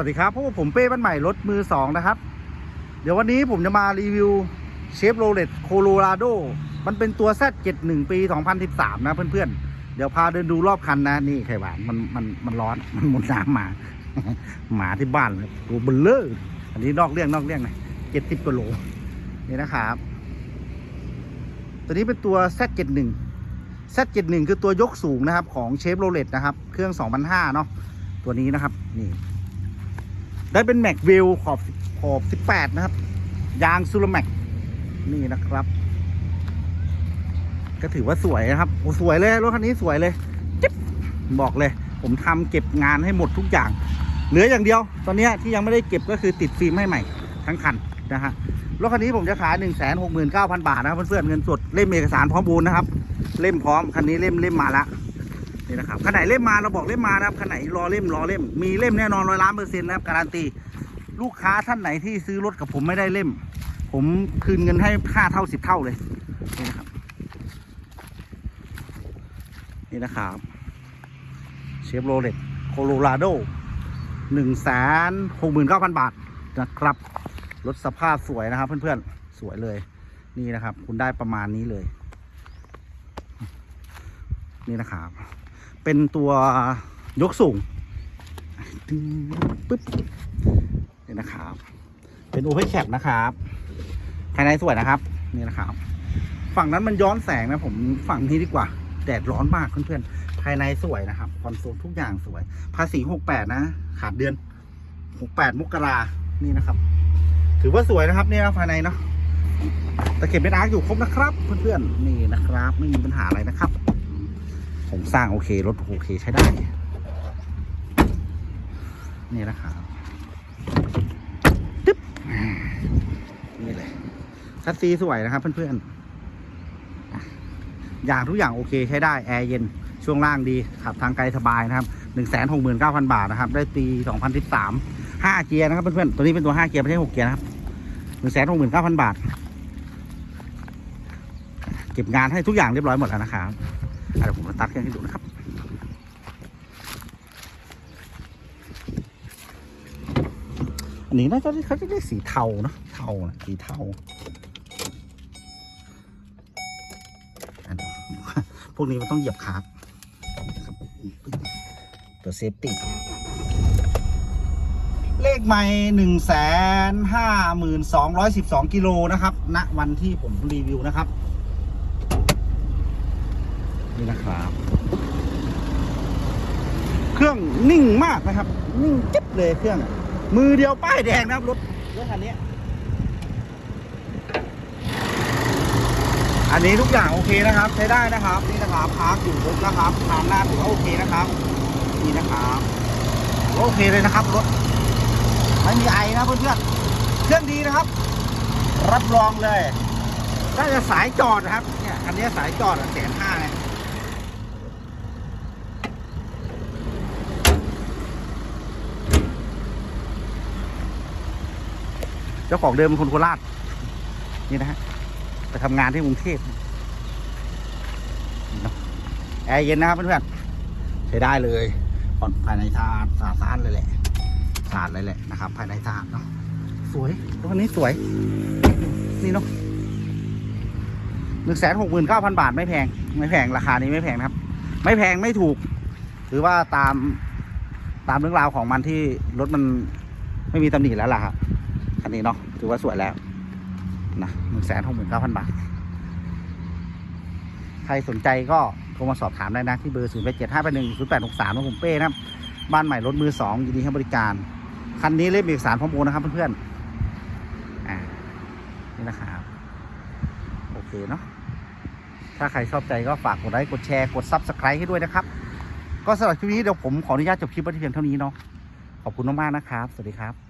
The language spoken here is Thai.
วัสดีครับพวกผมเป้บ้านใหม่รถมือสองนะครับ เดี๋ยววันนี้ผมจะมารีวิวเชฟโรเลตโคโลราโดมันเป็นตัว Z71 ปี 2013 นะเพื่อนๆ เดี๋ยวพาเดินดูรอบคันนะ นี่ไข่หวานมันมันมันร้อน มันหมุนน้ำมา หมาที่บ้านเลยตัวเบลเลอร์อันนี้นอกเรื่องนอกเรื่องนะ70กิโลนี่นะครับ ตัวนี้เป็นตัว Z71 Z71 คือตัวยกสูงนะครับ ของเชฟโรเลตนะครับ เครื่อง 2005 เนาะตัวนี้นะครับ นี่ ได้เป็นแม็กวิลขอบขอบ 18 นะครับ ยางซูลแม็กนี่นะครับ ก็ถือว่าสวยนะครับโอ้สวยเลยรถคันนี้สวยเลยจิ๊บบอกเลย ผมทำเก็บงานให้หมดทุกอย่าง เหลืออย่างเดียว ตอนนี้ที่ยังไม่ได้เก็บก็คือติดฟิล์มให้ใหม่ ทั้งคันนะฮะรถคันนี้ผมจะขาย 1 6 9 0 0 0 บาทนะครับเพื่อนๆเงินสดเล่มเอกสารพร้อมบูนนะครับ เล่มพร้อมคันนี้เล่มเล่มมาแล้ว นี่นะครับคันไหนเล่มมาเราบอกเล่มมานะครับคันไหนรอเล่มรอเล่ม มีเล่มแน่นอนร้อยล้านเปอร์เซ็นต์นะครับการันตีลูกค้าท่านไหนที่ซื้อรถกับผมไม่ได้เล่ม ผมคืนเงินให้ค่าเท่าสิบเท่าเลยนี่นะครับ นี่นะครับเชฟโรเลตโคโลราโดหนึ่งแสนหกหมื่นเก้าพันบาทนะครับรถสภาพสวยนะครับ เพื่อนๆสวยเลยนี่นะครับ คุณได้ประมาณนี้เลย นี่นะครับ เป็นตัวยกสูงปึ๊บนี่นะครับ เป็นโอเพนแคปนะครับ ภายในสวยนะครับ นี่นะครับ ฝั่งนั้นมันย้อนแสงนะผมฝั่งนี้ดีกว่า แดดร้อนมากเพื่อนๆ ภายในสวยนะครับคอนโซลทุกอย่างสวย ภาษีหกแปดนะ ขาดเดือนหกแปดมกรานี่นะครับ ถือว่าสวยนะครับ เนี่ยภายในเนาะตะเข็บเป็นอาร์คอยู่ครบนะครับ เพื่อนๆ นี่นะครับ ไม่มีปัญหาอะไรนะครับ ผมสร้างโอเครถโอเคใช้ได้ นี่นะครับตึ๊บนี่เลยคัสซีสวยนะครับเพื่อนๆอย่างทุกอย่างโอเคใช้ได้ แอร์เย็นช่วงล่างดี ขับทางไกลสบายนะครับ1 6 9 0 0 0บาทนะครับ ได้ปี2013 5เกียร์นะครับเพื่อนๆ ตัวนี้เป็นตัว5เกียร์ไม่ใช่6เกียร์นะครับ1 6 9 0 0 0บาท เก็บงานให้ทุกอย่างเรียบร้อยหมดแล้วนะครับอะ เดี๋ยวผมมาตัดเครื่องให้ดูนะครับอันนี้น่าจะเขาจะได้สีเทาเนะเทานะสีเทาอันนี้พวกนี้มันต้องเหยียบคาร์บตัวเซฟตี้เลขใหม่หนึ่งแสนห้าหมื่นสองร้อยสิบสองกิโลนะครับณวันที่ผมรีวิวนะครับ นี่นะครับ เครื่องนิ่งมากนะครับ นิ่งจิ๊บเลยเครื่อง มือเดียวป้ายแดงนะครับรถรถคันนี้อันนี้ทุกอย่างโอเคนะครับ ใช้ได้นะครับ นี่นะครับพาร์คอยู่รถนะครับทางหน้าถือว่าโอเคนะครับนี่นะครับโอเคเลยนะครับรถไม่มีไอนะเพื่อนเครื่องดีนะครับ รับรองเลยน่าจะสายจอดนะครับเนี่ยคันนี้สายจอดแสนห้าเนี่ย เจ้าของเดิมเป็นคนโคราชนี่นะฮะไปทำงานที่กรุงเทพแอร์เย็นนะครับเพื่อนๆใช้ได้เลยผ่อนภายในสะอาสาดเลยแหละสะอาดเลยแหละนะครับ ภายในสะอาดเนาะสวยรถคันนี้สวย นี่เนาะหนึ่งแสนหกหมื่นเก้าพันบาทไม่แพง ไม่แพงราคานี้ไม่แพงนะครับ ไม่แพงไม่ถูก หรือว่าตามตามเรื่องราวของมันที่รถมันไม่มีตำหนิแล้วล่ะครับ นนี้เนาะถือว่าสวยแล้วนะหนึ่งแสนหกหมื่นเก้าพันบาท ใครสนใจก็โทรมาสอบถามได้นะ ที่เบอร์ศูนย์แปดเจ็ดห้าแปดหนึ่งศูนย์แปดหกสามของผมเป้นะครับ บ้านใหม่รถมือสองยินดีให้บริการ คันนี้เล่มเอกสารพร้อมโอนนะครับเพื่อนๆอ่านี่นะครับโอเคเนาะถ้าใครชอบใจก็ฝากกดไลค์กดแชร์กดซับสไครต์ให้ด้วยนะครับ ก็สำหรับคลิปนี้เดี๋ยวผมขออนุญาตจบคลิปไว้ที่เพียงเท่านี้เนาะขอบคุณมากๆนะครับ สวัสดีครับ